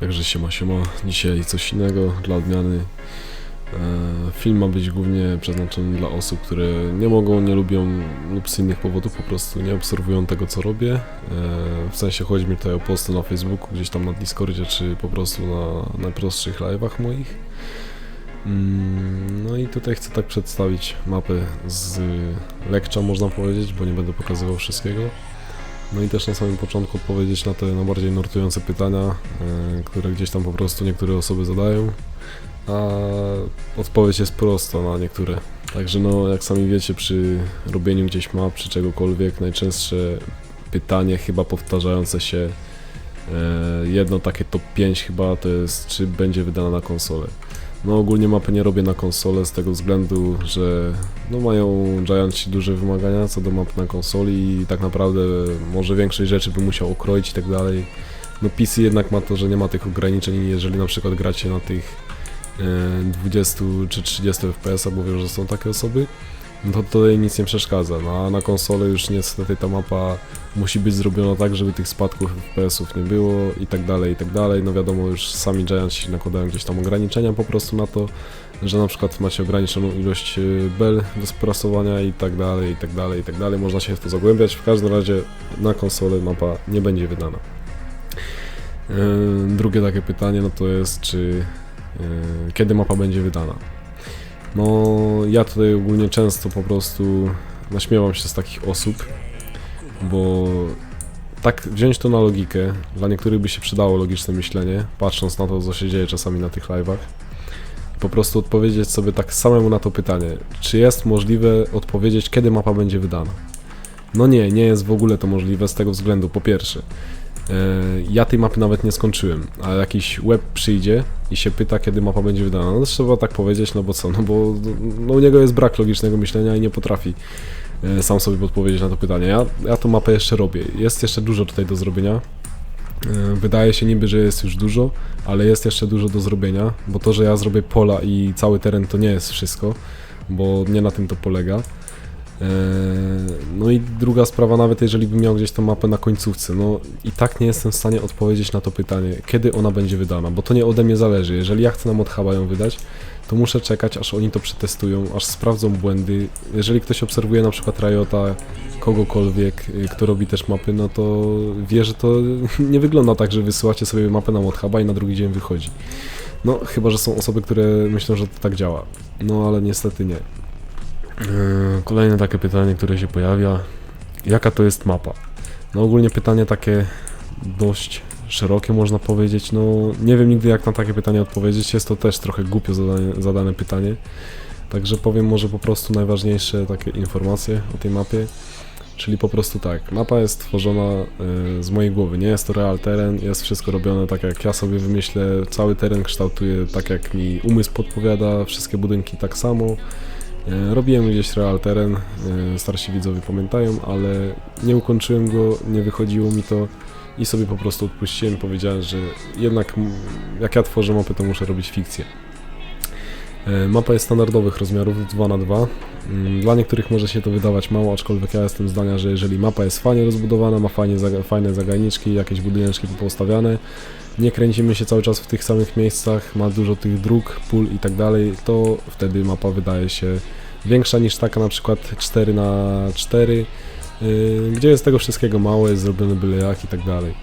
Także siema, siema. Dzisiaj coś innego dla odmiany. E, Film ma być głównie przeznaczony dla osób, które nie mogą, nie lubią lub z innych powodów po prostu nie obserwują tego, co robię. E, W sensie chodzi mi tutaj o posty na Facebooku, gdzieś tam na Discordzie, czy po prostu na najprostszych live'ach moich. Mm, No i tutaj chcę tak przedstawić mapę z lekcza, można powiedzieć, bo nie będę pokazywał wszystkiego. No i też na samym początku odpowiedzieć na te najbardziej nurtujące pytania, e, które gdzieś tam po prostu niektóre osoby zadają, a odpowiedź jest prosta na niektóre. Także no, jak sami wiecie, przy robieniu gdzieś map, czy czegokolwiek, najczęstsze pytanie chyba powtarzające się, e, jedno takie top 5 chyba, to jest czy będzie wydana na konsolę. No ogólnie mapy nie robię na konsolę z tego względu, że no mają Giantsi duże wymagania co do map na konsoli i tak naprawdę może większość rzeczy by musiał ukroić i tak dalej. No PC jednak ma to, że nie ma tych ograniczeń, jeżeli na przykład gracie na tych e, 20 czy 30 FPS, bo wiem, że są takie osoby, no to tutaj nic nie przeszkadza. No a na konsolę już niestety ta mapa musi być zrobiona tak, żeby tych spadków FPS-ów nie było i tak dalej, i tak dalej. No wiadomo, już sami Giantsi nakładają gdzieś tam ograniczenia po prostu na to, że na przykład macie ograniczoną ilość y, bel do sprasowania i tak dalej, i tak dalej, i tak dalej. Można się w to zagłębiać. W każdym razie na konsolę mapa nie będzie wydana. Yy, Drugie takie pytanie, no to jest, czy yy, kiedy mapa będzie wydana? No, ja tutaj ogólnie często po prostu naśmiewam się z takich osób, bo tak wziąć to na logikę, dla niektórych by się przydało logiczne myślenie, patrząc na to, co się dzieje czasami na tych live'ach, po prostu odpowiedzieć sobie tak samemu na to pytanie, czy jest możliwe odpowiedzieć, kiedy mapa będzie wydana? No nie, nie jest w ogóle to możliwe z tego względu, po pierwsze, e, ja tej mapy nawet nie skończyłem, a jakiś web przyjdzie i się pyta, kiedy mapa będzie wydana. No trzeba tak powiedzieć, no bo co, no bo no, u niego jest brak logicznego myślenia i nie potrafi sam sobie podpowiedzieć na to pytanie. Ja, ja tą mapę jeszcze robię. Jest jeszcze dużo tutaj do zrobienia. E, Wydaje się niby, że jest już dużo, ale jest jeszcze dużo do zrobienia, bo to, że ja zrobię pola i cały teren to nie jest wszystko, bo nie na tym to polega. Eee, No i druga sprawa, nawet jeżeli bym miał gdzieś tą mapę na końcówce, no i tak nie jestem w stanie odpowiedzieć na to pytanie, kiedy ona będzie wydana, bo to nie ode mnie zależy. Jeżeli ja chcę na Modhuba ją wydać, to muszę czekać, aż oni to przetestują, aż sprawdzą błędy. Jeżeli ktoś obserwuje na przykład Riota, kogokolwiek, y, kto robi też mapy, no to wie, że to nie wygląda tak, że wysyłacie sobie mapę na Modhuba i na drugi dzień wychodzi. No, chyba, że są osoby, które myślą, że to tak działa. No, ale niestety nie. Yy, Kolejne takie pytanie, które się pojawia. Jaka to jest mapa? No ogólnie pytanie takie dość szerokie można powiedzieć. No nie wiem nigdy jak na takie pytanie odpowiedzieć. Jest to też trochę głupio zadane, zadane pytanie. Także powiem może po prostu najważniejsze takie informacje o tej mapie. Czyli po prostu tak, mapa jest tworzona yy, z mojej głowy, nie jest to real teren, jest wszystko robione tak jak ja sobie wymyślę, cały teren kształtuję tak jak mi umysł podpowiada, wszystkie budynki tak samo. E, Robiłem gdzieś real teren, e, starsi widzowie pamiętają, ale nie ukończyłem go, nie wychodziło mi to i sobie po prostu odpuściłem. Powiedziałem, że jednak jak ja tworzę mapy, to muszę robić fikcję. E, Mapa jest standardowych rozmiarów 2 na 2 Mm, Dla niektórych może się to wydawać mało, aczkolwiek ja jestem zdania, że jeżeli mapa jest fajnie rozbudowana, ma fajnie, fajne zaganiczki, jakieś budyneczki postawiane, nie kręcimy się cały czas w tych samych miejscach, ma dużo tych dróg, pól i tak dalej, to wtedy mapa wydaje się większa niż taka na przykład 4 na 4 yy, gdzie jest tego wszystkiego mało, jest zrobiony byle jak i tak dalej.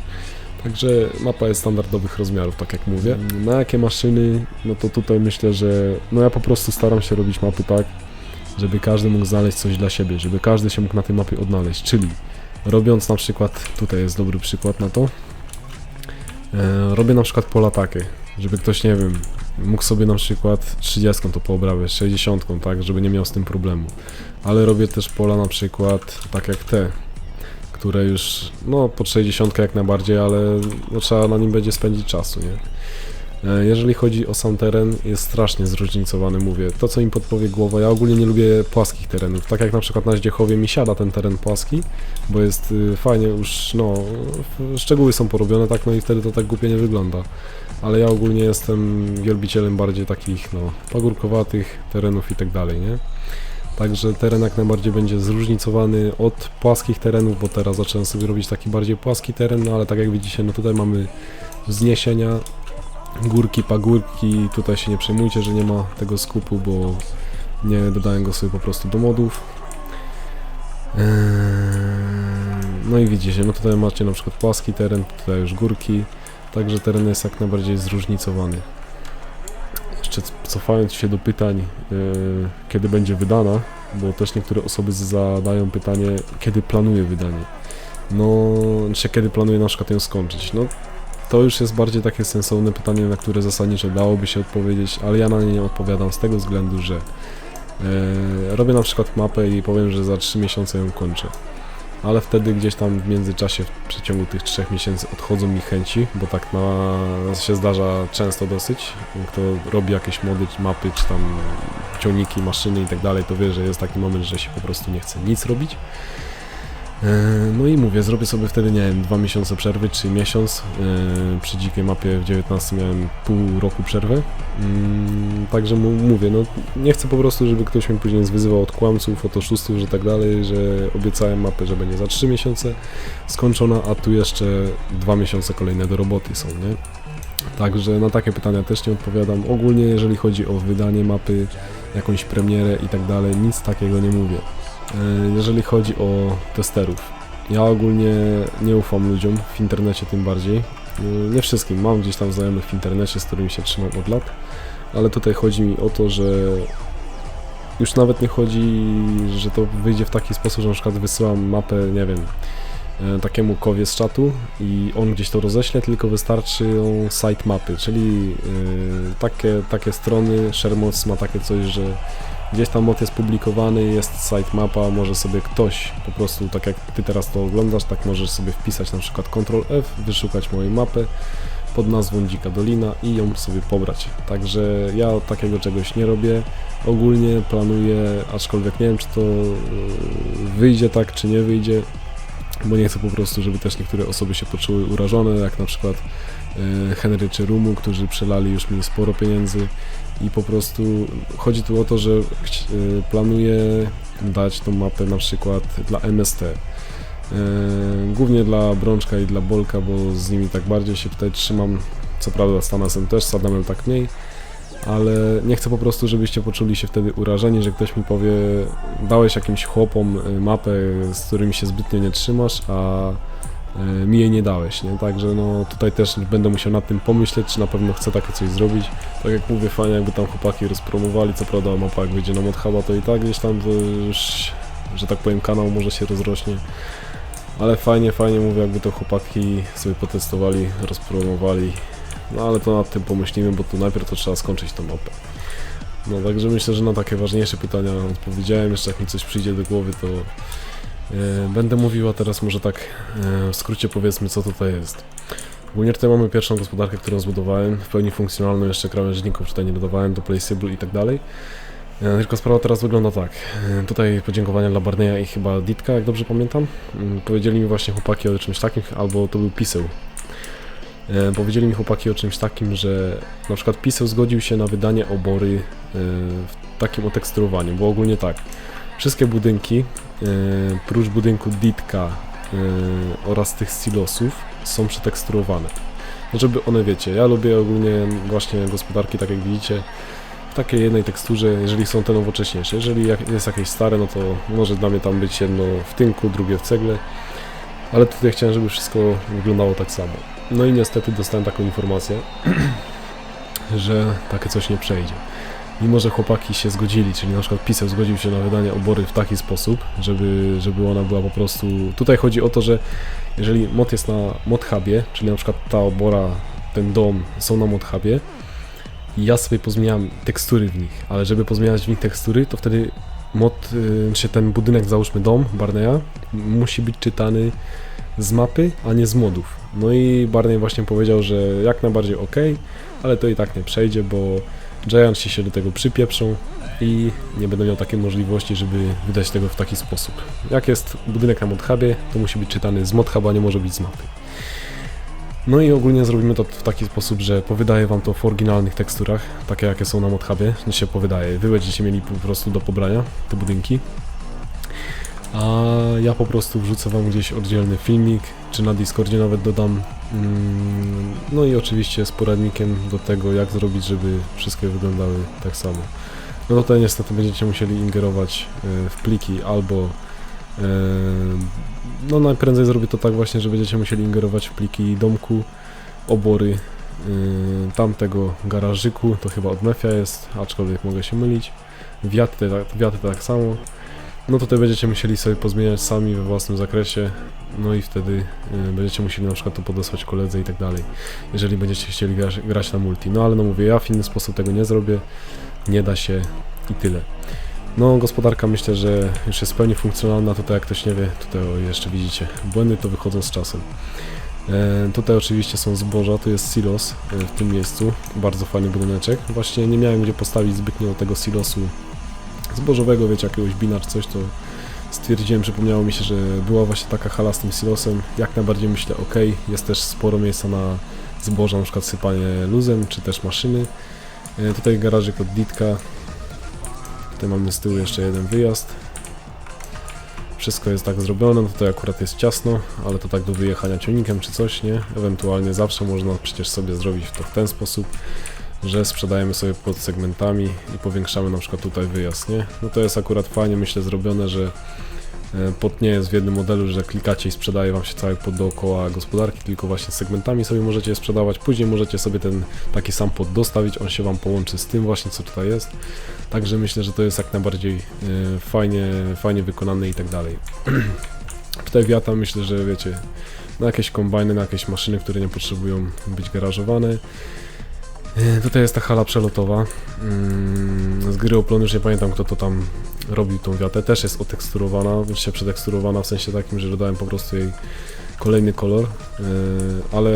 Także mapa jest standardowych rozmiarów, tak jak mówię. Na jakie maszyny, no to tutaj myślę, że no ja po prostu staram się robić mapy tak, żeby każdy mógł znaleźć coś dla siebie, żeby każdy się mógł na tej mapie odnaleźć, czyli robiąc na przykład, tutaj jest dobry przykład na to, e, robię na przykład pola takie, żeby ktoś, nie wiem, mógł sobie na przykład 30 to poobrabiać, 60, tak, żeby nie miał z tym problemu. Ale robię też pola na przykład tak jak te, które już, no pod 60 jak najbardziej, ale no, trzeba na nim będzie spędzić czasu, nie? E, Jeżeli chodzi o sam teren, jest strasznie zróżnicowany, mówię. To, co im podpowie głowa, ja ogólnie nie lubię płaskich terenów. Tak jak na przykład na Zdziechowie mi siada ten teren płaski, bo jest y, fajnie już, no, szczegóły są porobione, tak, no i wtedy to tak głupie nie wygląda. Ale ja ogólnie jestem wielbicielem bardziej takich, no, pagórkowatych terenów i tak dalej, nie? Także teren jak najbardziej będzie zróżnicowany od płaskich terenów, bo teraz zacząłem sobie robić taki bardziej płaski teren, no ale tak jak widzicie, no tutaj mamy wzniesienia, Górki, pagórki, tutaj się nie przejmujcie, że nie ma tego skupu, bo nie dodałem go sobie po prostu do modów. Eee, No i widzicie, no tutaj macie na przykład płaski teren, tutaj już górki, także teren jest jak najbardziej zróżnicowany. Jeszcze cofając się do pytań, eee, kiedy będzie wydana, bo też niektóre osoby zadają pytanie, kiedy planuje wydanie. No, czy kiedy planuje na przykład ją skończyć. No, to już jest bardziej takie sensowne pytanie, na które zasadniczo dałoby się odpowiedzieć, ale ja na nie nie odpowiadam z tego względu, że e, robię na przykład mapę i powiem, że za 3 miesiące ją kończę. Ale wtedy gdzieś tam w międzyczasie, w przeciągu tych 3 miesięcy odchodzą mi chęci, bo tak na, się zdarza często dosyć. Kto robi jakieś mody, mapy, czy tam ciągniki, maszyny i tak dalej, to wie, że jest taki moment, że się po prostu nie chce nic robić. E, No i mówię, zrobię sobie wtedy, nie wiem, dwa miesiące przerwy, czy miesiąc. E, Przy dzikiej mapie w 19 miałem pół roku przerwę. Mm, Także mu- mówię, no nie chcę po prostu, żeby ktoś mnie później zwyzywał od kłamców, od oszustów, że tak dalej, że obiecałem mapę, że będzie za 3 miesiące skończona, a tu jeszcze dwa miesiące kolejne do roboty są, nie? Także na takie pytania też nie odpowiadam. Ogólnie jeżeli chodzi o wydanie mapy, jakąś premierę i tak dalej, nic takiego nie mówię. E, Jeżeli chodzi o testerów, ja ogólnie nie ufam ludziom, w internecie tym bardziej. E, Nie wszystkim, mam gdzieś tam znajomych w internecie, z którymi się trzymam od lat, ale tutaj chodzi mi o to, że już nawet nie chodzi, że to wyjdzie w taki sposób, że na przykład wysyłam mapę, nie wiem, e, takiemu kowie z czatu i on gdzieś to roześle, tylko wystarczy ją site mapy, czyli takie, takie strony, ShareMods ma takie coś, że gdzieś tam mod jest publikowany, jest site mapa, może sobie ktoś po prostu, tak jak ty teraz to oglądasz, tak możesz sobie wpisać na przykład Ctrl F, wyszukać moją mapę pod nazwą Dzika Dolina i ją sobie pobrać. Także ja takiego czegoś nie robię. Ogólnie planuję, aczkolwiek nie wiem czy to yy, wyjdzie tak, czy nie wyjdzie, bo nie chcę po prostu, żeby też niektóre osoby się poczuły urażone, jak na przykład yy, Henry czy Rumu, którzy przelali już mi sporo pieniędzy i po prostu chodzi tu o to, że y, planuję dać tą mapę na przykład dla MST. Y, Głównie dla Brączka i dla Bolka, bo z nimi tak bardziej się tutaj trzymam. Co prawda z Tanasem też, z Adamem tak mniej, ale nie chcę po prostu, żebyście poczuli się wtedy urażeni, że ktoś mi powie dałeś jakimś chłopom y, mapę, z którymi się zbytnio nie trzymasz, a mi jej nie dałeś, nie? Także no tutaj też będę musiał nad tym pomyśleć, czy na pewno chcę takie coś zrobić. Tak jak mówię, fajnie jakby tam chłopaki rozpromowali, co prawda mapa jak wyjdzie na Modhuba, to i tak gdzieś tam już, że tak powiem, kanał może się rozrośnie. Ale fajnie, fajnie mówię, jakby to chłopaki sobie potestowali, rozpromowali. No ale to nad tym pomyślimy, bo tu najpierw to trzeba skończyć tą mapę. No także myślę, że na takie ważniejsze pytania odpowiedziałem. Jeszcze jak mi coś przyjdzie do głowy, to e, będę mówił, a teraz może tak e, w skrócie powiedzmy, co tutaj jest. Ogólnie tutaj mamy pierwszą gospodarkę, którą zbudowałem, w pełni funkcjonalną, jeszcze krawężników tutaj nie dodawałem do Placeable i tak dalej. E, Tylko sprawa teraz wygląda tak. E, Tutaj podziękowania dla Barneya i chyba Ditka, jak dobrze pamiętam. Mm, Powiedzieli mi właśnie chłopaki o czymś takim, albo to był Piseł. E, Powiedzieli mi chłopaki o czymś takim, że na przykład Piseł zgodził się na wydanie obory e, w takim oteksturowaniu, bo ogólnie tak. Wszystkie budynki, e, prócz budynku Ditka e, oraz tych silosów są przeteksturowane. No żeby one wiecie, ja lubię ogólnie właśnie gospodarki, tak jak widzicie, w takiej jednej teksturze, jeżeli są te nowocześniejsze. Jeżeli jest jakieś stare, no to może dla mnie tam być jedno w tynku, drugie w cegle, ale tutaj chciałem, żeby wszystko wyglądało tak samo. No i niestety dostałem taką informację, że takie coś nie przejdzie. Mimo, że chłopaki się zgodzili, czyli na przykład Piseł zgodził się na wydanie obory w taki sposób, żeby, żeby ona była po prostu... Tutaj chodzi o to, że jeżeli mod jest na modhubie, czyli na przykład ta obora, ten dom są na modhubie i ja sobie pozmieniam tekstury w nich, ale żeby pozmieniać w nich tekstury, to wtedy mod, czy ten budynek, załóżmy dom Barneya, musi być czytany z mapy, a nie z modów. No i Barney właśnie powiedział, że jak najbardziej ok, ale to i tak nie przejdzie, bo Giantsi się do tego przypieprzą i nie będą miał takiej możliwości, żeby wydać tego w taki sposób. Jak jest budynek na modhubie, to musi być czytany z modhuba, nie może być z mapy. No i ogólnie zrobimy to w taki sposób, że powydaję wam to w oryginalnych teksturach, takie jakie są na modhubie, że się powydaje. Wy będziecie mieli po prostu do pobrania te budynki. A ja po prostu wrzucę wam gdzieś oddzielny filmik, czy na Discordzie nawet dodam. Mm, No i oczywiście z poradnikiem do tego, jak zrobić, żeby wszystkie wyglądały tak samo. No tutaj niestety będziecie musieli ingerować e, w pliki albo e, no najprędzej zrobię to tak właśnie, że będziecie musieli ingerować w pliki domku, obory e, tamtego garażyku, to chyba od Mefia jest, aczkolwiek mogę się mylić. Wiaty, wiaty tak samo. No tutaj będziecie musieli sobie pozmieniać sami we własnym zakresie, no i wtedy y, będziecie musieli na przykład to podesłać koledze i tak dalej, jeżeli będziecie chcieli grać, grać na multi. No ale no mówię, ja w inny sposób tego nie zrobię, nie da się i tyle. No gospodarka myślę, że już jest w pełni funkcjonalna, tutaj jak ktoś nie wie, tutaj o, jeszcze widzicie, błędy to wychodzą z czasem. E, tutaj oczywiście są zboża, tu jest silos e, w tym miejscu, bardzo fajny budyneczek. Właśnie nie miałem gdzie postawić zbytnio tego silosu zbożowego, wiecie, jakiegoś bina czy coś, to stwierdziłem, przypomniało mi się, że była właśnie taka hala z tym silosem. Jak najbardziej myślę, ok, jest też sporo miejsca na zboża, na przykład sypanie luzem, czy też maszyny. E, tutaj garażyk od Ditka. Tutaj mamy z tyłu jeszcze jeden wyjazd. Wszystko jest tak zrobione, no tutaj akurat jest ciasno, ale to tak do wyjechania ciągnikiem czy coś, nie? Ewentualnie zawsze można przecież sobie zrobić to w ten sposób, że sprzedajemy sobie pod segmentami i powiększamy na przykład tutaj wyjazd, nie? No to jest akurat fajnie, myślę, zrobione, że e, pod nie jest w jednym modelu, że klikacie i sprzedaje wam się cały pod dookoła gospodarki, tylko właśnie segmentami sobie możecie sprzedawać, później możecie sobie ten taki sam pod dostawić, on się wam połączy z tym właśnie, co tutaj jest. Także myślę, że to jest jak najbardziej e, fajnie, fajnie wykonane i tak dalej. Tutaj wiata myślę, że wiecie, na jakieś kombajny, na jakieś maszyny, które nie potrzebują być garażowane. E, Tutaj jest ta hala przelotowa. Mm, Z gry Oplon już nie pamiętam kto to tam robił tą wiatę. Też jest oteksturowana, już się przeteksturowana w sensie takim, że dodałem po prostu jej kolejny kolor. E, Ale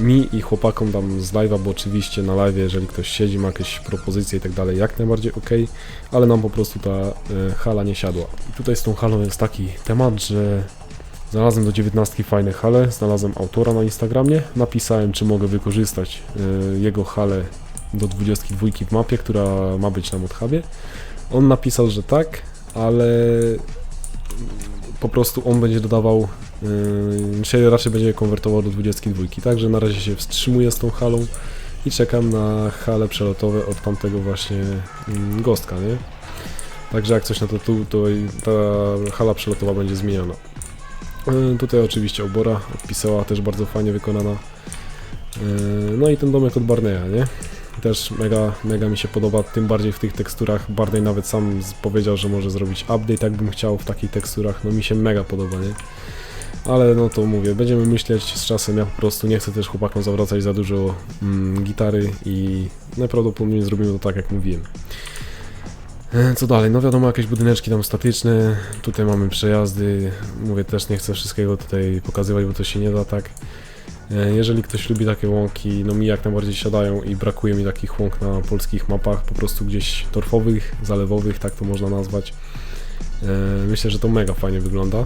mi i chłopakom tam z live'a, bo oczywiście na live, jeżeli ktoś siedzi, ma jakieś propozycje i tak dalej, jak najbardziej ok, ale nam po prostu ta e, hala nie siadła. I tutaj z tą halą jest taki temat, że Znalazłem do 19 fajne hale, znalazłem autora na Instagramie, napisałem czy mogę wykorzystać y, jego halę do 22 w mapie, która ma być na modhubie. On napisał, że tak, ale po prostu on będzie dodawał, y, się raczej będzie konwertował do 22, także na razie się wstrzymuję z tą halą i czekam na hale przelotowe od tamtego właśnie mm, gostka, nie? Także jak coś na to tu, to ta hala przelotowa będzie zmieniona. E, Tutaj oczywiście obora odpisała, też bardzo fajnie wykonana. E, No i ten domek od Barneya, nie? Też mega, mega mi się podoba, tym bardziej w tych teksturach. Barney nawet sam powiedział, że może zrobić update, jakbym chciał w takich teksturach. No mi się mega podoba, nie? Ale no to mówię, będziemy myśleć z czasem, ja po prostu nie chcę też chłopakom zawracać za dużo mm, gitary i najprawdopodobniej zrobimy to tak jak mówiłem. E, Co dalej? No wiadomo, jakieś budyneczki tam statyczne, tutaj mamy przejazdy, mówię też nie chcę wszystkiego tutaj pokazywać, bo to się nie da tak. E, Jeżeli ktoś lubi takie łąki, no mi jak najbardziej siadają i brakuje mi takich łąk na polskich mapach, po prostu gdzieś torfowych, zalewowych, tak to można nazwać. E, Myślę, że to mega fajnie wygląda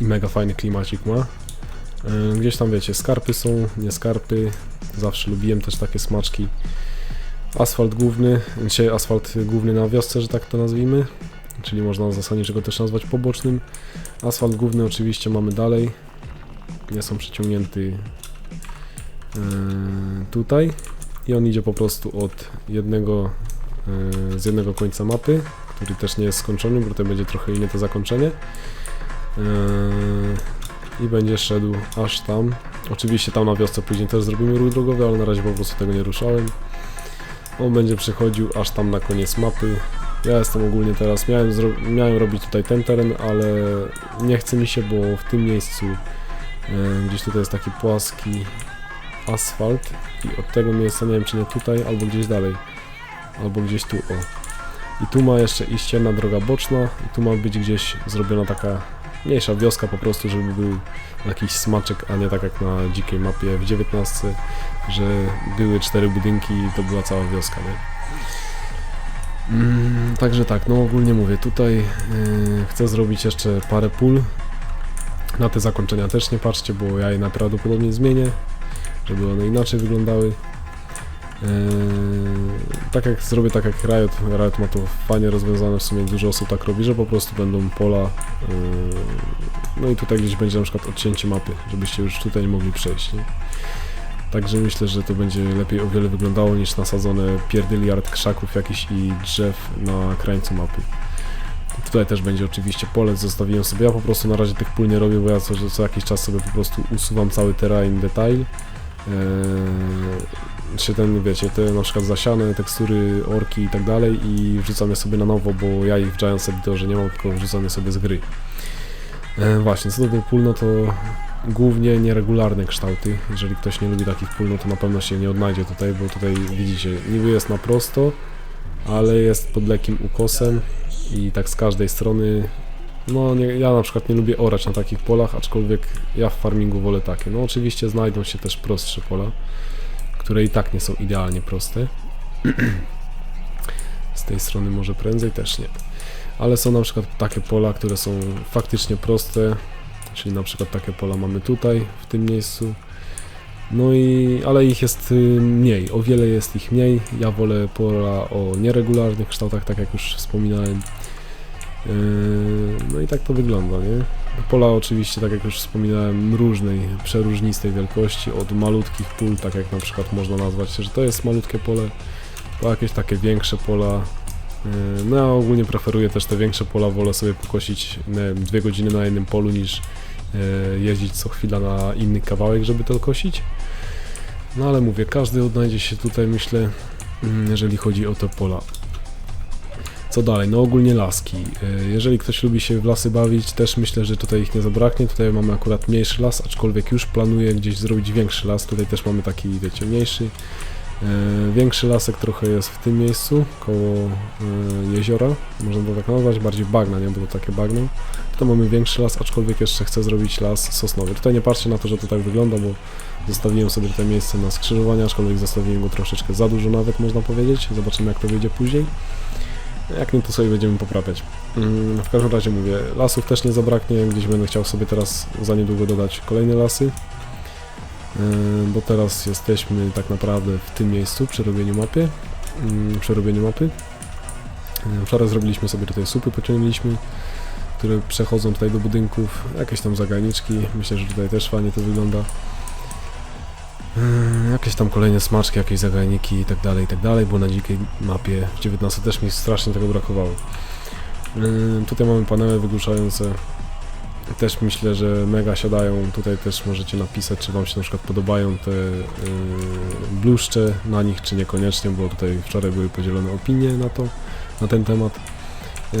i mega fajny klimacik ma. Gdzieś tam wiecie, skarpy są, nie skarpy, zawsze lubiłem też takie smaczki. Asfalt główny, dzisiaj asfalt główny na wiosce, że tak to nazwijmy, czyli można zasadniczo go też nazwać pobocznym. Asfalt główny oczywiście mamy dalej, jest on przeciągnięty yy, tutaj i on idzie po prostu od jednego, yy, z jednego końca mapy, który też nie jest skończony, bo tutaj będzie trochę inne to zakończenie. Yy, I będzie szedł aż tam. Oczywiście tam na wiosce później też zrobimy ruch drogowy, ale na razie po prostu tego nie ruszałem. On będzie przechodził aż tam na koniec mapy. Ja jestem ogólnie teraz, miałem, miałem robić tutaj ten teren, ale nie chce mi się, bo w tym miejscu e, gdzieś tutaj jest taki płaski asfalt i od tego miejsca, nie wiem czy nie tutaj, albo gdzieś dalej, albo gdzieś tu, o. I tu ma jeszcze iść jedna droga boczna i tu ma być gdzieś zrobiona taka mniejsza wioska po prostu, żeby był jakiś smaczek, a nie tak jak na dzikiej mapie w 19 że były cztery budynki i to była cała wioska, nie? Mm, także tak, no ogólnie mówię, tutaj yy, chcę zrobić jeszcze parę pól. Na te zakończenia też nie patrzcie, bo ja je najprawdopodobniej zmienię, żeby one inaczej wyglądały. tak jak zrobię tak jak Riot, Riot ma to fajnie rozwiązane, w sumie dużo osób tak robi, że po prostu będą pola, yy, no i tutaj gdzieś będzie na przykład odcięcie mapy, żebyście już tutaj nie mogli przejść, nie? Także myślę, że to będzie lepiej o wiele wyglądało niż nasadzone pierdyliard krzaków jakichś i drzew na krańcu mapy. Tutaj też będzie oczywiście pole, zostawiłem sobie, ja po prostu na razie tych pól nie robię, bo ja co, co jakiś czas sobie po prostu usuwam cały terrain detail. Eee, się ten, wiecie, te na przykład zasiane tekstury, orki i tak dalej i wrzucam je sobie na nowo, bo ja ich w Giants Editorze nie mam, tylko wrzucam je sobie z gry. E, właśnie, co do tych pól, no to głównie nieregularne kształty. Jeżeli ktoś nie lubi takich pól, no to na pewno się nie odnajdzie tutaj, bo tutaj widzicie, niby jest na prosto, ale jest pod lekkim ukosem i tak z każdej strony. No, nie, ja na przykład nie lubię orać na takich polach, aczkolwiek ja w farmingu wolę takie. No, oczywiście znajdą się też prostsze pola, które i tak nie są idealnie proste. z tej strony może prędzej też nie. Ale są na przykład takie pola, które są faktycznie proste, czyli na przykład takie pola mamy tutaj, w tym miejscu. No i, ale ich jest y, mniej, o wiele jest ich mniej. Ja wolę pola o nieregularnych kształtach, tak jak już wspominałem. Yy, No i tak to wygląda, nie? Pola oczywiście, tak jak już wspominałem, różnej, przeróżnistej wielkości, od malutkich pól, tak jak na przykład można nazwać, że to jest malutkie pole, po jakieś takie większe pola. Yy, No ja ogólnie preferuję też te większe pola, wolę sobie pokosić dwie godziny na jednym polu niż jeździć co chwila na inny kawałek, żeby to kosić. No ale mówię, każdy odnajdzie się tutaj, myślę, mm, jeżeli chodzi o te pola. Co dalej? No ogólnie laski. Y, Jeżeli ktoś lubi się w lasy bawić, też myślę, że tutaj ich nie zabraknie. Tutaj mamy akurat mniejszy las, aczkolwiek już planuję gdzieś zrobić większy las. Tutaj też mamy taki, wiecie, mniejszy. Y, Większy lasek trochę jest w tym miejscu, koło y, jeziora, można to tak nazwać, bardziej bagna, nie, bo to takie bagno. To mamy większy las, aczkolwiek jeszcze chcę zrobić las sosnowy. Tutaj nie patrzcie na to, że to tak wygląda, bo zostawiłem sobie tutaj miejsce na skrzyżowanie, aczkolwiek zostawiłem go troszeczkę za dużo nawet, można powiedzieć. Zobaczymy jak to wyjdzie później. Jak nie, to sobie będziemy poprawiać. Mm, W każdym razie mówię, lasów też nie zabraknie, gdzieś będę chciał sobie teraz za niedługo dodać kolejne lasy. Yy, Bo teraz jesteśmy tak naprawdę w tym miejscu przy robieniu mapy. mm, Przy robieniu mapy. Yy, Wczoraj zrobiliśmy sobie tutaj supy, pociągnęliśmy, które przechodzą tutaj do budynków. Jakieś tam zagajniczki, myślę, że tutaj też fajnie to wygląda. Yy, Jakieś tam kolejne smaczki, jakieś zagajniki i tak dalej, i tak dalej, bo na dzikiej mapie w 19 też mi strasznie tego brakowało. Tutaj mamy panele wygłuszające. Też myślę, że mega siadają. Tutaj też możecie napisać, czy Wam się na przykład podobają te yy, bluszcze na nich, czy niekoniecznie, bo tutaj wczoraj były podzielone opinie na to, na ten temat. Yy,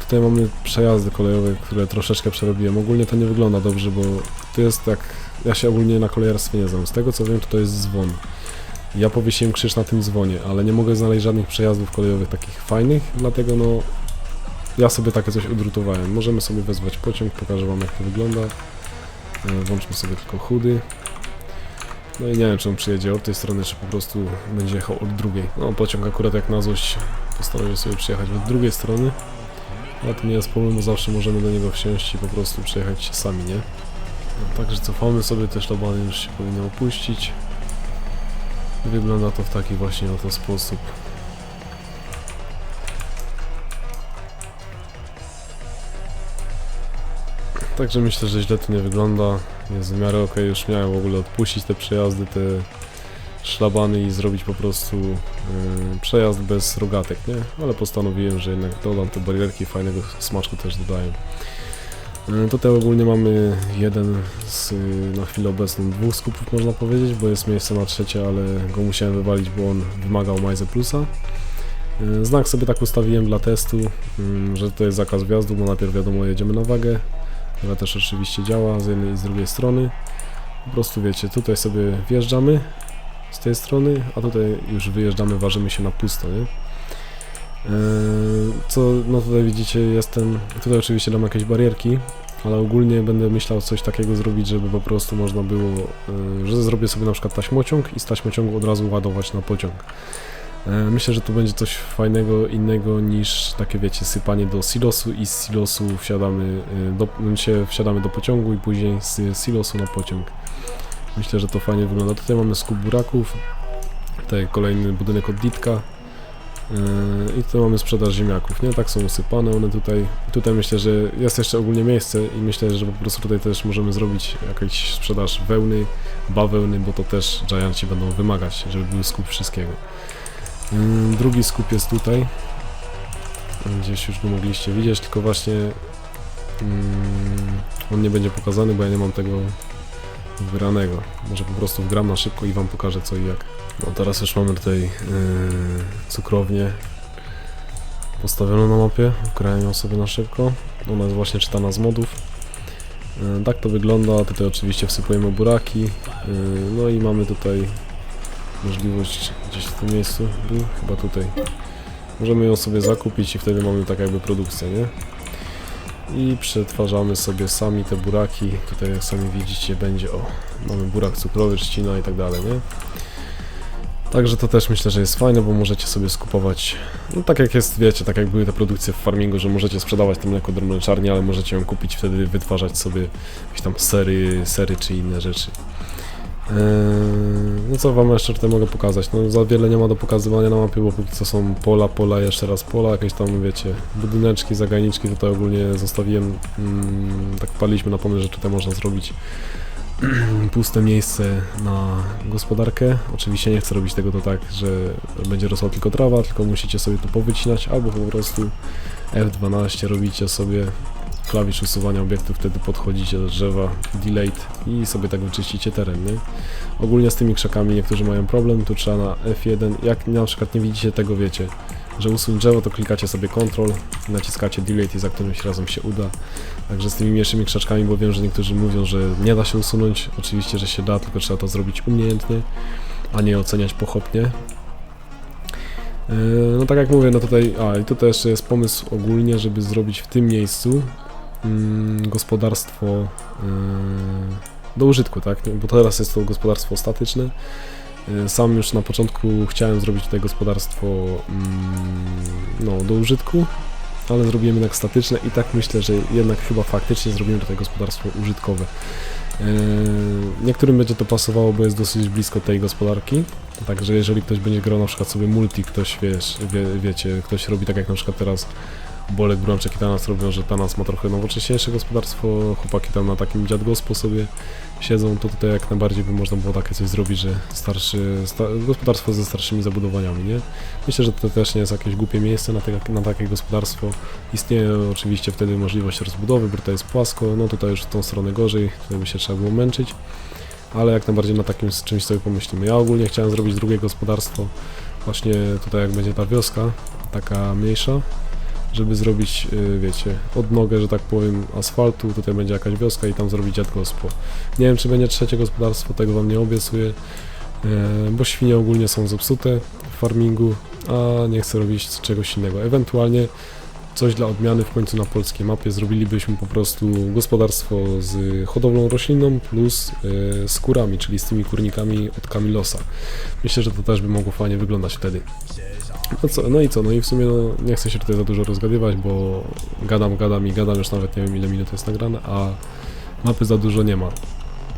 tutaj mamy przejazdy kolejowe, które troszeczkę przerobiłem. Ogólnie to nie wygląda dobrze, bo to jest tak ja się ogólnie na kolejarstwie nie znam. Z tego co wiem, to to jest dzwon. Ja powiesiłem krzyż na tym dzwonie, ale nie mogę znaleźć żadnych przejazdów kolejowych takich fajnych, dlatego no ja sobie takie coś odrutowałem. Możemy sobie wezwać pociąg, pokażę wam jak to wygląda. E, Włączmy sobie tylko chudy. No i nie wiem czy on przyjedzie od tej strony, czy po prostu będzie jechał od drugiej. No pociąg akurat jak na złość postanowił sobie przyjechać od drugiej strony. Ale to nie jest problem, bo zawsze możemy do niego wsiąść i po prostu przejechać się sami, nie? No, także cofamy sobie te szlabany, już się powinno opuścić. Wygląda to w taki właśnie oto sposób. Także myślę, że źle to nie wygląda. Jest w miarę ok, już miałem w ogóle odpuścić te przejazdy, te szlabany i zrobić po prostu yy, przejazd bez rogatek, nie? Ale postanowiłem, że jednak dodam te barierki, fajnego smaczku też dodaję. E, Tutaj ogólnie mamy jeden z y, na chwilę obecną dwóch skupów można powiedzieć, bo jest miejsce na trzecie, ale go musiałem wywalić, bo on wymagał Majze Plusa. E, Znak sobie tak ustawiłem dla testu, mm, że to jest zakaz wjazdu, bo najpierw wiadomo jedziemy na wagę, która też oczywiście działa z jednej i z drugiej strony. Po prostu wiecie, tutaj sobie wjeżdżamy z tej strony, a tutaj już wyjeżdżamy, ważymy się na pusto, nie? Eee, Co, no tutaj widzicie, jestem, tutaj oczywiście dam jakieś barierki, ale ogólnie będę myślał coś takiego zrobić, żeby po prostu można było, e, że zrobię sobie na przykład taśmociąg i z taśmociągu od razu ładować na pociąg. E, Myślę, że to będzie coś fajnego, innego niż takie wiecie, sypanie do silosu i z silosu wsiadamy e, do, się wsiadamy do pociągu i później z silosu na pociąg. Myślę, że to fajnie wygląda. Tutaj mamy skup buraków, Tutaj kolejny budynek od Ditka. Yy, I tutaj mamy sprzedaż ziemniaków, nie? Tak są usypane one tutaj. Tutaj myślę, że jest jeszcze ogólnie miejsce i myślę, że po prostu tutaj też możemy zrobić jakąś sprzedaż wełny, bawełny, bo to też gianci będą wymagać, żeby był skup wszystkiego. Yy, Drugi skup jest tutaj. Gdzieś już go mogliście widzieć, tylko właśnie mm, on nie będzie pokazany, bo ja nie mam tego wybranego. Może po prostu wgram na szybko i wam pokażę co i jak. No teraz już mamy tutaj yy, cukrownię postawioną na mapie. Wgrałem ją sobie na szybko. Ona jest właśnie czytana z modów. Yy, tak to wygląda. Tutaj oczywiście wsypujemy buraki. Yy, no i mamy tutaj możliwość gdzieś w tym miejscu był, chyba tutaj. Możemy ją sobie zakupić i wtedy mamy tak jakby produkcję, nie? I przetwarzamy sobie sami te buraki. Tutaj jak sami widzicie będzie, o, mamy burak cukrowy, trzcina i tak dalej, nie? Także to też myślę, że jest fajne, bo możecie sobie skupować, no tak jak jest, wiecie, tak jak były te produkcje w farmingu, że możecie sprzedawać to mleko do mleczarni, ale możecie ją kupić wtedy wytwarzać sobie jakieś tam sery, sery czy inne rzeczy. Eee, no co wam jeszcze tutaj mogę pokazać? No za wiele nie ma do pokazywania na mapie, bo póki co są pola, pola, jeszcze raz pola, jakieś tam wiecie, budyneczki, zagajniczki tutaj ogólnie zostawiłem, mm, tak paliśmy na pomysł, że tutaj można zrobić puste miejsce na gospodarkę. Oczywiście nie chcę robić tego to tak, że będzie rosła tylko trawa, tylko musicie sobie to powycinać, albo po prostu F12 robicie sobie klawisz usuwania obiektu, wtedy podchodzicie do drzewa, delete i sobie tak wyczyścicie teren, nie? Ogólnie z tymi krzakami niektórzy mają problem, tu trzeba na F1, jak na przykład nie widzicie tego, wiecie, że usuń drzewo, to klikacie sobie Ctrl, naciskacie delete i za którymś razem się uda. Także z tymi mniejszymi krzaczkami, bo wiem, że niektórzy mówią, że nie da się usunąć, oczywiście, że się da, tylko trzeba to zrobić umiejętnie, a nie oceniać pochopnie. Yy, No tak jak mówię, no tutaj, a i tutaj jeszcze jest pomysł ogólnie, żeby zrobić w tym miejscu gospodarstwo yy, do użytku, tak? Bo teraz jest to gospodarstwo statyczne. Yy, Sam już na początku chciałem zrobić tutaj gospodarstwo mm, no, do użytku, ale zrobiłem jednak statyczne i tak myślę, że jednak chyba faktycznie zrobimy tutaj gospodarstwo użytkowe. Yy, Niektórym będzie to pasowało, bo jest dosyć blisko tej gospodarki. Także jeżeli ktoś będzie grał na przykład sobie multi, ktoś wiesz, wie, wiecie, ktoś robi tak jak na przykład teraz Bolek, Brączek i Tanas robią, że Tanas ma trochę nowocześniejsze gospodarstwo, chłopaki tam na takim dziadgo sposobie siedzą, to tutaj jak najbardziej by można było takie coś zrobić, że starszy, sta, gospodarstwo ze starszymi zabudowaniami, nie? Myślę, że to też nie jest jakieś głupie miejsce na, te, na takie gospodarstwo. Istnieje oczywiście wtedy możliwość rozbudowy, bo tutaj jest płasko, no tutaj już w tą stronę gorzej, tutaj by się trzeba było męczyć. Ale jak najbardziej na takim czymś sobie pomyślimy. Ja ogólnie chciałem zrobić drugie gospodarstwo, właśnie tutaj jak będzie ta wioska, taka mniejsza, żeby zrobić, y, wiecie, odnogę, że tak powiem, asfaltu, tutaj będzie jakaś wioska i tam zrobić dziadgospo. Nie wiem, czy będzie trzecie gospodarstwo, tego wam nie obiecuję, y, bo świnie ogólnie są zepsute w farmingu, a nie chcę robić czegoś innego. Ewentualnie coś dla odmiany w końcu na polskiej mapie zrobilibyśmy po prostu gospodarstwo z hodowlą roślinną plus y, z kurami, czyli z tymi kurnikami od Kamilosa. Myślę, że to też by mogło fajnie wyglądać wtedy. No, co, no i co, no i w sumie no, nie chcę się tutaj za dużo rozgadywać, bo gadam, gadam i gadam, już nawet nie wiem ile minut jest nagrane, a mapy za dużo nie ma.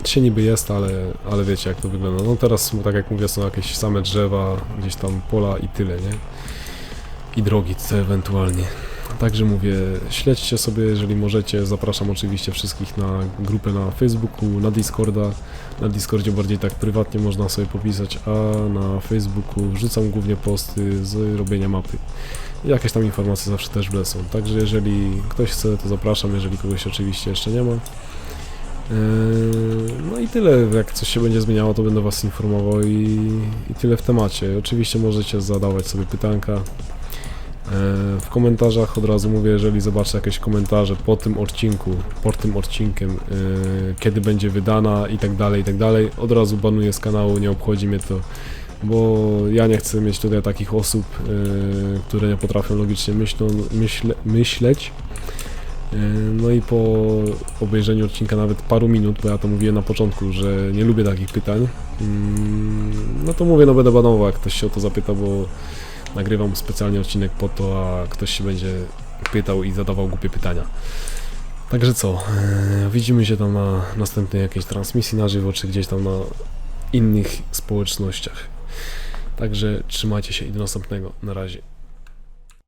Się niby jest, ale, ale wiecie jak to wygląda. No teraz, tak jak mówię, są jakieś same drzewa, gdzieś tam pola i tyle, nie? I drogi te ewentualnie. Także mówię, śledźcie sobie, jeżeli możecie. Zapraszam oczywiście wszystkich na grupę na Facebooku, na Discorda. Na Discordzie bardziej tak prywatnie można sobie popisać, a na Facebooku wrzucam głównie posty z robienia mapy. Jakieś tam informacje zawsze też wlecą. Także jeżeli ktoś chce, to zapraszam, jeżeli kogoś oczywiście jeszcze nie ma. Eee, No i tyle, jak coś się będzie zmieniało, to będę Was informował i, i tyle w temacie. Oczywiście możecie zadawać sobie pytanka. Eee, W komentarzach od razu mówię, jeżeli zobaczę jakieś komentarze po tym odcinku, pod tym odcinkiem, eee, kiedy będzie wydana i tak dalej, i tak dalej, od razu banuję z kanału, nie obchodzi mnie to, bo ja nie chcę mieć tutaj takich osób, eee, które nie potrafią logicznie myślą, myśle, myśleć. No i po obejrzeniu odcinka nawet paru minut, bo ja to mówiłem na początku, że nie lubię takich pytań, mm, no to mówię, no będę banował, jak ktoś się o to zapyta, bo nagrywam specjalnie odcinek po to, a ktoś się będzie pytał i zadawał głupie pytania. Także co, yy, widzimy się tam na następnej jakiejś transmisji na żywo, czy gdzieś tam na innych społecznościach. Także trzymajcie się i do następnego. Na razie.